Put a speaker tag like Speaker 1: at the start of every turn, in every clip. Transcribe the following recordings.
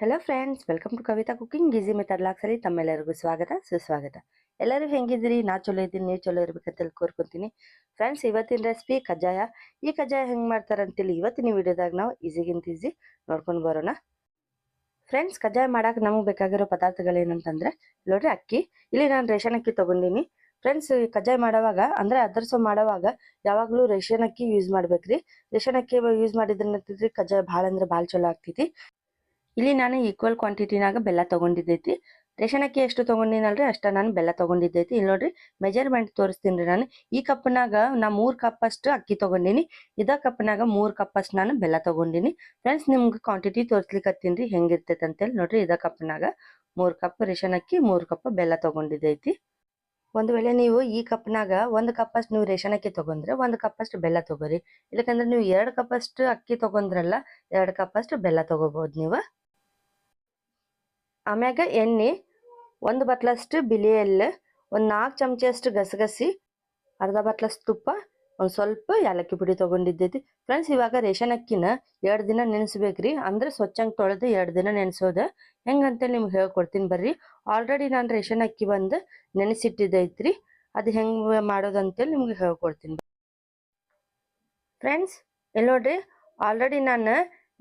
Speaker 1: Hello friends welcome to Kavita cooking easy method ಲಾಕ್ಸಲ್ಲಿ ತಮ್ಮೆಲ್ಲರಿಗೂ ಸ್ವಾಗತ, ಸುಸ್ವಾಗತ. ಎಲ್ಲರೂ ಹೆಂಗಿದ್ದೀರಿ? ನಾ ಚಲೋ ಇದ್ದೀನಿ, ನೀವು ಚಲೋ ಇರ್ಬೇಕಂತ ಕೋರ್ಕೊಂತೀನಿ. ಫ್ರೆಂಡ್ಸ್ ಇವತ್ತಿನ ರೆಸಿಪಿ ಕಜ್ಜಾಯ. ಈ ಕಜ್ಜಾಯ ಹೆಂಗೆ ಮಾಡ್ತಾರೆ ಅಂತೇಳಿ ಇವತ್ತಿನ ವಿಡಿಯೋದಾಗ ನಾವು ಈಸಿಗಿಂತ ಈಸಿ ನೋಡ್ಕೊಂಡು ಬರೋಣ. ಫ್ರೆಂಡ್ಸ್ ಕಜ್ಜಾಯ ಮಾಡೋಕೆ ನಮಗೆ ಬೇಕಾಗಿರೋ ಪದಾರ್ಥಗಳೇನಂತಂದರೆ, ನೋಡ್ರಿ ಅಕ್ಕಿ. ಇಲ್ಲಿ ನಾನು ರೇಷನ್ ಅಕ್ಕಿ ತಗೊಂಡಿನಿ. ಫ್ರೆಂಡ್ಸ್ ಕಜ್ಜಾಯ ಮಾಡುವಾಗ, ಅಂದ್ರೆ ಅದರ್ಸೋ ಮಾಡೋವಾಗ ಯಾವಾಗಲೂ ರೇಷನ್ ಅಕ್ಕಿ ಯೂಸ್ ಮಾಡ್ಬೇಕ್ರಿ. ರೇಷನ್ ಅಕ್ಕಿ ಯೂಸ್ ಮಾಡಿದ್ರೆ ಕಜ್ಜಾಯ ಭಾಳ ಅಂದ್ರೆ ಭಾಳ ಚಲೋ ಆಗ್ತೈತಿ. ಇಲ್ಲಿ ನಾನು ಈಕ್ವಲ್ ಕ್ವಾಂಟಿಟಿನಾಗ ಬೆಲ್ಲ ತೊಗೊಂಡಿದ್ದೈತಿ. ರೇಷನ್ ಅಕ್ಕಿ ಎಷ್ಟು ತೊಗೊಂಡಿನಲ್ರಿ? ಅಷ್ಟ ನಾನು ಬೆಲ್ಲ ತೊಗೊಂಡಿದ್ದೈತಿ. ಇಲ್ಲಿ ನೋಡ್ರಿ ಮೆಜರ್ಮೆಂಟ್ ತೋರಿಸ್ತೀನಿ ನಾನು. ಈ ಕಪ್ನಾಗ ನಾ ಮೂರು ಕಪ್ ಅಷ್ಟು ಅಕ್ಕಿ ತಗೊಂಡಿನಿ. ಇದ ಕಪ್ನಾಗ ಮೂರು ಕಪ್ ಅಷ್ಟು ನಾನು ಬೆಲ್ಲ ತೊಗೊಂಡಿನಿ. ಫ್ರೆಂಡ್ಸ್ ನಿಮ್ಗೆ ಕ್ವಾಂಟಿಟಿ ತೋರ್ಸ್ಲಿಕ್ಕತ್ತೀನಿ ಹೆಂಗಿರ್ತೈತೆ ಅಂತೇಳಿ ನೋಡ್ರಿ, ಇದ ಕಪ್ನಾಗ ಮೂರು ಕಪ್ ರೇಷನ್ ಅಕ್ಕಿ, ಮೂರು ಕಪ್ ಬೆಲ್ಲ ತೊಗೊಂಡಿದ್ದೈತಿ. ಒಂದು ವೇಳೆ ನೀವು ಈ ಕಪ್ನಾಗ ಒಂದು ಕಪ್ ಅಷ್ಟು ನೀವು ರೇಷನ್ ಅಕ್ಕಿ ತಗೊಂಡ್ರೆ ಒಂದು ಕಪ್ ಅಷ್ಟು ಬೆಲ್ಲ ತಗೋರಿ. ಇಲ್ಲಕಂದ್ರೆ ನೀವು ಎರಡ್ ಕಪ್ ಅಷ್ಟು ಅಕ್ಕಿ ತಗೊಂಡ್ರಲ್ಲ, ಎರಡ್ ಕಪ್ ಅಷ್ಟು ಬೆಲ್ಲ ತಗೋಬಹುದು ನೀವು. ಆಮ್ಯಾಗ ಎಣ್ಣೆ, ಒಂದು ಬಟ್ಲಷ್ಟು ಬಿಳಿ ಎಳ್ಳು, ಒಂದು ನಾಲ್ಕು ಚಮಚಷ್ಟು ಗಸಗಸಿ, ಅರ್ಧ ಬಟ್ಲಷ್ಟು ತುಪ್ಪ, ಒಂದು ಸ್ವಲ್ಪ ಏಲಕ್ಕಿ ಪುಡಿ ತೊಗೊಂಡಿದ್ದೈತಿ. ಫ್ರೆಂಡ್ಸ್, ಇವಾಗ ರೇಷನ್ ಅಕ್ಕಿನ ಎರಡು ದಿನ ನೆನೆಸ್ಬೇಕ್ರಿ. ಅಂದ್ರೆ ಸ್ವಚ್ಛಂಗೆ ತೊಳೆದು ಎರಡು ದಿನ ನೆನೆಸೋದು. ಹೆಂಗಂತ ನಿಮ್ಗೆ ಹೇಳ್ಕೊಡ್ತೀನಿ ಬರ್ರಿ. ಆಲ್ರೆಡಿ ನಾನು ರೇಷನ್ ಅಕ್ಕಿ ಬಂದು ನೆನೆಸಿಟ್ಟಿದ್ದೈತ್ರಿ. ಅದು ಹೆಂಗೆ ಮಾಡೋದಂತೇಳಿ ನಿಮ್ಗೆ ಹೇಳ್ಕೊಡ್ತೀನಿ ಫ್ರೆಂಡ್ಸ್ ಇಲ್ಲಿ ನೋಡ್ರಿ ಆಲ್ರೆಡಿ ನಾನು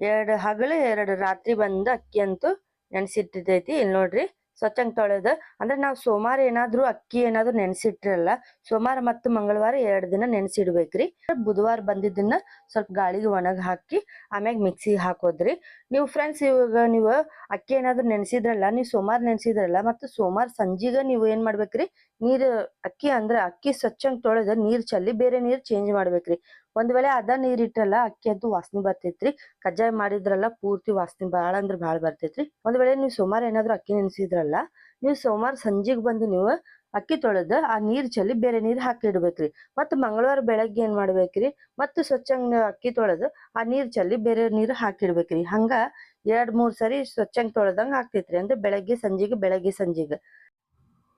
Speaker 1: ಎರಡು ಹಗಲು, ಎರಡು ರಾತ್ರಿ ಬಂದು ಅಕ್ಕಿ ಅಂತೂ ನೆನೆಸಿಟ್ಟಿದ್ದೈತಿ ಇಲ್ಲಿ ನೋಡ್ರಿ ಸ್ವಚ್ಛಂಗ್ ತೊಳೆದು, ಅಂದ್ರೆ ನಾವು ಸೋಮವಾರ ಏನಾದ್ರು ಅಕ್ಕಿ ಏನಾದ್ರು ನೆನೆಸಿಟ್ರಲ್ಲ ಸೋಮವಾರ ಮತ್ತು ಮಂಗಳವಾರ ಎರಡು ದಿನ ನೆನೆಸಿಡ್ಬೇಕ್ರಿ. ಬುಧವಾರ ಬಂದಿದ್ದನ್ನ ಸ್ವಲ್ಪ ಗಾಳಿಗೆ ಒಣಗಿ ಹಾಕಿ, ಆಮ್ಯಾಗ ಮಿಕ್ಸಿಗೆ ಹಾಕೋದ್ರಿ. ನೀವು ಫ್ರೆಂಡ್ಸ್ ಇವಾಗ ನೀವು ಅಕ್ಕಿ ಏನಾದ್ರು ನೆನೆಸಿದ್ರಲ್ಲ, ನೀವು ಸೋಮವಾರ ನೆನೆಸಿದ್ರಲ್ಲ, ಮತ್ತು ಸೋಮವಾರ ಸಂಜೆಗೆ ನೀವು ಏನ್ ಮಾಡ್ಬೇಕ್ರಿ? ನೀರ್ ಅಕ್ಕಿ ಅಂದ್ರೆ ಅಕ್ಕಿ ಸ್ವಚ್ಛಂಗ್ ತೊಳೆದು ನೀರ್ ಚಲ್ಲಿ ಬೇರೆ ನೀರ್ ಚೇಂಜ್ ಮಾಡ್ಬೇಕ್ರಿ. ಒಂದ್ ವೇಳೆ ಅದ ನೀರ್ ಇಟ್ರಲ್ಲ ಅಕ್ಕಿ ಅಂತೂ ವಾಸನೆ ಬರ್ತೈತ್ರಿ. ಕಜ್ಜಾಯ ಮಾಡಿದ್ರಲ್ಲ ಪೂರ್ತಿ ವಾಸನೆ ಬಾಳ ಅಂದ್ರ ಬಾಳ ಬರ್ತೈತ್ರಿ. ಒಂದ್ ವೇಳೆ ನೀವು ಸೋಮವಾರ ಏನಾದ್ರು ಅಕ್ಕಿ ನೆನೆಸಿದ್ರಲ್ಲ, ನೀವು ಸೋಮವಾರ ಸಂಜೆಗ್ ಬಂದು ನೀವು ಅಕ್ಕಿ ತೊಳೆದು ಆ ನೀರ್ ಚೆಲ್ಲಿ ಬೇರೆ ನೀರ್ ಹಾಕಿ ಇಡ್ಬೇಕ್ರಿ ಮತ್ತ್ ಮಂಗಳವಾರ ಬೆಳಗ್ಗೆ ಏನ್ ಮಾಡ್ಬೇಕ್ರಿ, ಮತ್ತು ಸ್ವಚ್ಛಂಗ್ ಅಕ್ಕಿ ತೊಳೆದು ಆ ನೀರ್ ಚೆಲ್ಲಿ ಬೇರೆ ನೀರ್ ಹಾಕಿಡ್ಬೇಕ್ರಿ. ಹಂಗ ಎರಡ್ ಮೂರ್ ಸರಿ ಸ್ವಚ್ಛಂಗ್ ತೊಳೆದಂಗ ಆಗ್ತೈತ್ರಿ, ಅಂದ್ರೆ ಬೆಳಗ್ಗೆ ಸಂಜೆಗೆ ಬೆಳಗ್ಗೆ ಸಂಜೆಗೆ.